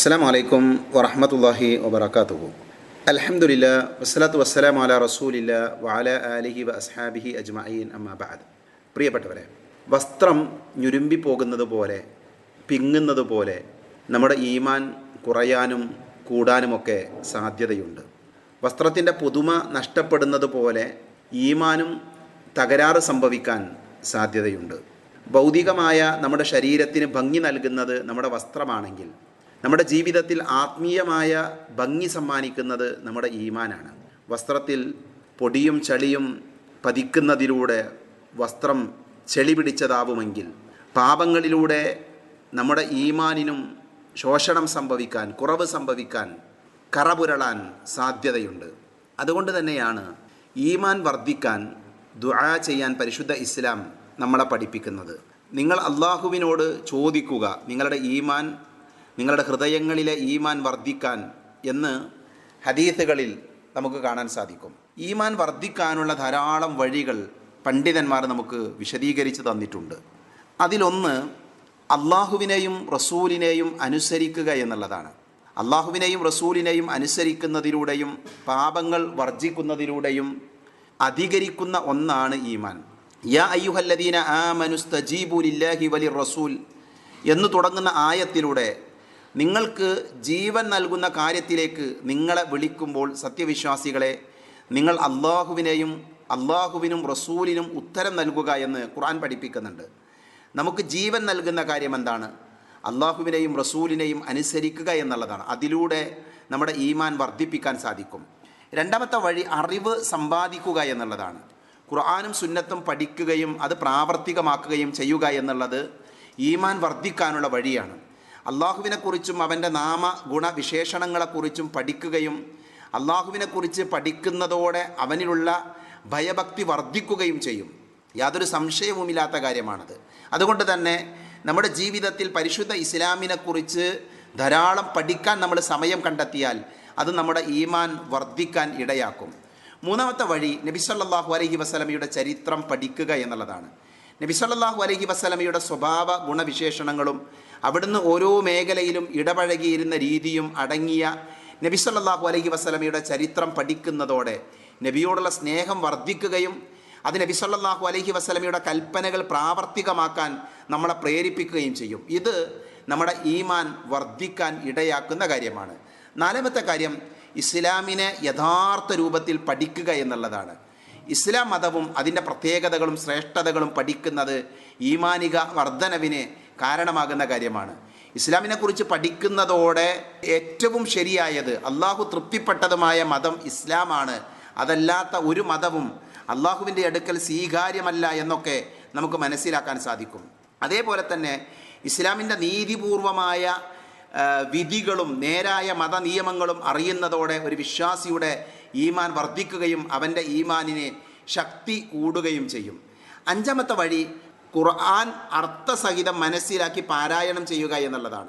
അസ്സാം വലൈക്കും വറഹമത്തല്ലാഹി വബർക്കാത്തുഹു അലഹമുല്ല വസ്സലാത്തു വസ്സലാം അല റസൂലില്ല വാല അലിഹി വ അസ്ഹാബിഹി അജ്മഈൻ അമ്മാബാദ് പ്രിയപ്പെട്ടവരെ വസ്ത്രം ഞുരുമ്പി പോകുന്നത് പോലെ പിങ്ങുന്നത് പോലെ നമ്മുടെ ഈമാൻ കുറയാനും കൂടാനുമൊക്കെ സാധ്യതയുണ്ട്. വസ്ത്രത്തിന്റെ പുതുമ നഷ്ടപ്പെടുന്നത് പോലെ ഈമാനും തകരാറ് സംഭവിക്കാൻ സാധ്യതയുണ്ട്. ഭൗതികമായ നമ്മുടെ ശരീരത്തിന് ഭംഗി നൽകുന്നത് നമ്മുടെ വസ്ത്രമാണെങ്കിൽ നമ്മുടെ ജീവിതത്തിൽ ആത്മീയമായ ഭംഗി സമ്മാനിക്കുന്നത് നമ്മുടെ ഈമാനാണ്. വസ്ത്രത്തിൽ പൊടിയും ചളിയും പതിക്കുന്നതിലൂടെ വസ്ത്രം ചെളി പിടിച്ചതാവുമെങ്കിൽ പാപങ്ങളിലൂടെ നമ്മുടെ ഈമാനിനും ശോഷണം സംഭവിക്കാൻ കുറവ് സംഭവിക്കാൻ കറപുരളാൻ സാധ്യതയുണ്ട്. അതുകൊണ്ട് തന്നെയാണ് ഈമാൻ വർദ്ധിക്കാൻ ദുആ ചെയ്യാൻ പരിശുദ്ധ ഇസ്ലാം നമ്മളെ പഠിപ്പിക്കുന്നത്. നിങ്ങൾ അള്ളാഹുവിനോട് ചോദിക്കുക നിങ്ങളുടെ ഈമാൻ നിങ്ങളുടെ ഹൃദയങ്ങളിലെ ഈമാൻ വർദ്ധിക്കാൻ എന്ന് ഹദീസുകളിൽ നമുക്ക് കാണാൻ സാധിക്കും. ഈമാൻ വർദ്ധിക്കാനുള്ള ധാരാളം വഴികൾ പണ്ഡിതന്മാർ നമുക്ക് വിശദീകരിച്ച് തന്നിട്ടുണ്ട്. അതിലൊന്ന് അള്ളാഹുവിനെയും റസൂലിനെയും അനുസരിക്കുക എന്നുള്ളതാണ്. അള്ളാഹുവിനെയും റസൂലിനെയും അനുസരിക്കുന്നതിലൂടെയും പാപങ്ങൾ വർജിക്കുന്നതിലൂടെയും അധികരിക്കുന്ന ഒന്നാണ് ഈമാൻ. യാ അയ്യുഹല്ലദീന ആ മനുസ്തജീബുലില്ലാഹി വലി റസൂൽ എന്ന് തുടങ്ങുന്ന ആയത്തിലൂടെ നിങ്ങൾക്ക് ജീവൻ നൽകുന്ന കാര്യത്തിലേക്ക് നിങ്ങളെ വിളിക്കുമ്പോൾ സത്യവിശ്വാസികളെ നിങ്ങൾ അള്ളാഹുവിനെയും അള്ളാഹുവിനും റസൂലിനും ഉത്തരം നൽകുക എന്ന് ഖുർആൻ പഠിപ്പിക്കുന്നുണ്ട്. നമുക്ക് ജീവൻ നൽകുന്ന കാര്യം എന്താണ്? അള്ളാഹുവിനെയും റസൂലിനെയും അനുസരിക്കുക എന്നുള്ളതാണ്. അതിലൂടെ നമ്മുടെ ഈമാൻ വർദ്ധിപ്പിക്കാൻ സാധിക്കും. രണ്ടാമത്തെ വഴി അറിവ് സമ്പാദിക്കുക എന്നുള്ളതാണ്. ഖുർആാനും സുന്നത്തും പഠിക്കുകയും അത് പ്രാവർത്തികമാക്കുകയും ചെയ്യുക എന്നുള്ളത് ഈമാൻ വർദ്ധിക്കാനുള്ള വഴിയാണ്. അള്ളാഹുവിനെക്കുറിച്ചും അവന്റെ നാമ ഗുണവിശേഷണങ്ങളെക്കുറിച്ചും പഠിക്കുകയും അള്ളാഹുവിനെക്കുറിച്ച് പഠിക്കുന്നതോടെ അവനിലുള്ള ഭയഭക്തി വർദ്ധിക്കുകയും ചെയ്യും. യാതൊരു സംശയവുമില്ലാത്ത കാര്യമാണത്. അതുകൊണ്ട് തന്നെ നമ്മുടെ ജീവിതത്തിൽ പരിശുദ്ധ ഇസ്ലാമിനെക്കുറിച്ച് ധാരാളം പഠിക്കാൻ നമ്മൾ സമയം കണ്ടെത്തിയാൽ അത് നമ്മുടെ ഈമാൻ വർദ്ധിക്കാൻ ഇടയാക്കും. മൂന്നാമത്തെ വഴി നബിസല്ലാഹു അലഹി വസ്ലമയുടെ ചരിത്രം പഠിക്കുക എന്നുള്ളതാണ്. നബിസല്ലാഹു അലഹി വസ്സലമയുടെ സ്വഭാവ ഗുണവിശേഷണങ്ങളും അവിടുന്ന് ഓരോ മേഖലയിലും ഇടപഴകിയിരുന്ന രീതിയും അടങ്ങിയ നബിസല്ലാഹു അലഹി വസ്സലമയുടെ ചരിത്രം പഠിക്കുന്നതോടെ നബിയോടുള്ള സ്നേഹം വർദ്ധിക്കുകയും അത് നബി സല്ലല്ലാഹു അലൈഹി വസ്ലമിയുടെ കൽപ്പനകൾ പ്രാവർത്തികമാക്കാൻ നമ്മളെ പ്രേരിപ്പിക്കുകയും ചെയ്യും. ഇത് നമ്മുടെ ഈമാൻ വർദ്ധിക്കാൻ ഇടയാക്കുന്ന കാര്യമാണ്. നാലാമത്തെ കാര്യം ഇസ്ലാമിനെ യഥാർത്ഥ രൂപത്തിൽ പഠിക്കുക എന്നുള്ളതാണ്. ഇസ്ലാം മതവും അതിന്റെ പ്രത്യേകതകളും ശ്രേഷ്ഠതകളും പഠിക്കുന്നത് ഈമാനിക വർധനവിന് കാരണമാകുന്ന കാര്യമാണ്. ഇസ്ലാമിനെക്കുറിച്ച് പഠിക്കുന്നതോടെ ഏറ്റവും ശരിയായത് അള്ളാഹു തൃപ്തിപ്പെട്ടതുമായ മതം ഇസ്ലാമാണ്. അതല്ലാത്ത ഒരു മതവും അള്ളാഹുവിന്റെ അടുക്കൽ സ്വീകാര്യമല്ല എന്നൊക്കെ നമുക്ക് മനസ്സിലാക്കാൻ സാധിക്കും. അതേപോലെ തന്നെ ഇസ്ലാമിന്റെ നീതിപൂർവമായ വിധികളും നേരായ മതനിയമങ്ങളും അറിയുന്നതോടെ ഒരു വിശ്വാസിയുടെ ഈമാൻ വർദ്ധിക്കുകയും അവന്റെ ഈമാനിനെ ശക്തി കൂടുകയും ചെയ്യും. അഞ്ചാമത്തെ വഴി ഖുർആൻ അർത്ഥസഹിതം മനസ്സിലാക്കി പാരായണം ചെയ്യുക എന്നുള്ളതാണ്.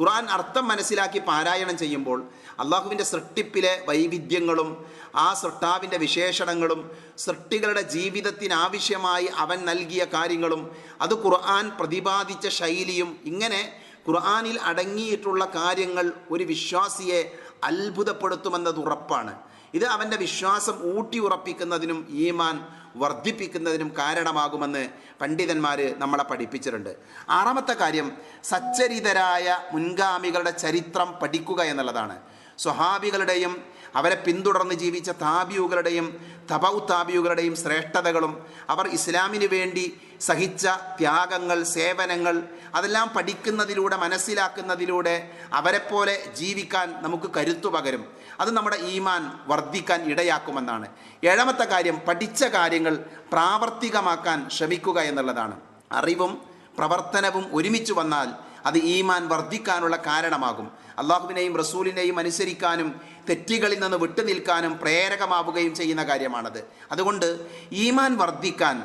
ഖുർആൻ അർത്ഥം മനസ്സിലാക്കി പാരായണം ചെയ്യുമ്പോൾ അള്ളാഹുവിന്റെ സൃഷ്ടിപ്പിലെ വൈവിധ്യങ്ങളും ആ സൃഷ്ടാവിന്റെ വിശേഷണങ്ങളും സൃഷ്ടികളുടെ ജീവിതത്തിനാവശ്യമായി അവൻ നൽകിയ കാര്യങ്ങളും അത് ഖുർആൻ പ്രതിപാദിച്ച ശൈലിയും ഇങ്ങനെ ഖുർആനിൽ അടങ്ങിയിട്ടുള്ള കാര്യങ്ങൾ ഒരു വിശ്വാസിയെ അത്ഭുതപ്പെടുത്തുമെന്നത് ഉറപ്പാണ്. ഇത് അവന്റെ വിശ്വാസം ഊട്ടി ഉറപ്പിക്കുന്നതിനും ഈമാൻ വർദ്ധിപ്പിക്കുന്നതിനും കാരണമാകുമെന്ന് പണ്ഡിതന്മാർ നമ്മളെ പഠിപ്പിച്ചിട്ടുണ്ട്. ആറാമത്തെ കാര്യം സച്ചരിതരായ മുൻഗാമികളുടെ ചരിത്രം പഠിക്കുക എന്നുള്ളതാണ്. സ്വഹാബികളുടെയും അവരെ പിന്തുടർന്ന് ജീവിച്ച താബിയുകളുടെയും തപൗ താബിയുകളുടെയും ശ്രേഷ്ഠതകളും അവർ ഇസ്ലാമിന് വേണ്ടി സഹിച്ച ത്യാഗങ്ങൾ സേവനങ്ങൾ അതെല്ലാം പഠിക്കുന്നതിലൂടെ മനസ്സിലാക്കുന്നതിലൂടെ അവരെപ്പോലെ ജീവിക്കാൻ നമുക്ക് കരുത്തു പകരും. അത് നമ്മുടെ ഈമാൻ വർദ്ധിക്കാൻ ഇടയാക്കുമെന്നാണ്. ഏഴാമത്തെ കാര്യം പഠിച്ച കാര്യങ്ങൾ പ്രാവർത്തികമാക്കാൻ ശ്രമിക്കുക എന്നുള്ളതാണ്. അറിവും പ്രവർത്തനവും ഒരുമിച്ച് വന്നാൽ അത് ഈമാൻ വർദ്ധിക്കാനുള്ള കാരണമാകും. അള്ളാഹുവിനെയും റസൂലിനെയും അനുസരിക്കാനും തെറ്റുകളിൽ നിന്ന് വിട്ടുനിൽക്കാനും പ്രേരകമാവുകയും ചെയ്യുന്ന കാര്യമാണത്. അതുകൊണ്ട് ഈമാൻ വർദ്ധിക്കാൻ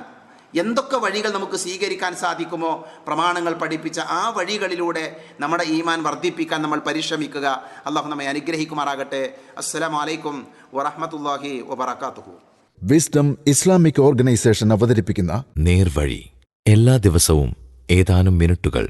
എന്തൊക്കെ വഴികൾ നമുക്ക് സ്വീകരിക്കാൻ സാധിക്കുമോ? പ്രമാണങ്ങൾ പഠിപ്പിച്ച ആ വഴികളിലൂടെ നമ്മുടെ ഈമാൻ വർദ്ധിപ്പിക്കാൻ നമ്മൾ പരിശ്രമിക്കുക. അള്ളാഹു നമ്മെ അനുഗ്രഹിക്കുമാറാകട്ടെ. അസ്സലാമലൈക്കും വറഹമത്തല്ലാഹി വബർക്കാത്തുഹു വിസ്ഡം ഇസ്ലാമിക് ഓർഗനൈസേഷൻ അവതരിപ്പിക്കുന്ന നേർവഴി എല്ലാ ദിവസവും ഏതാനും മിനിറ്റുകൾ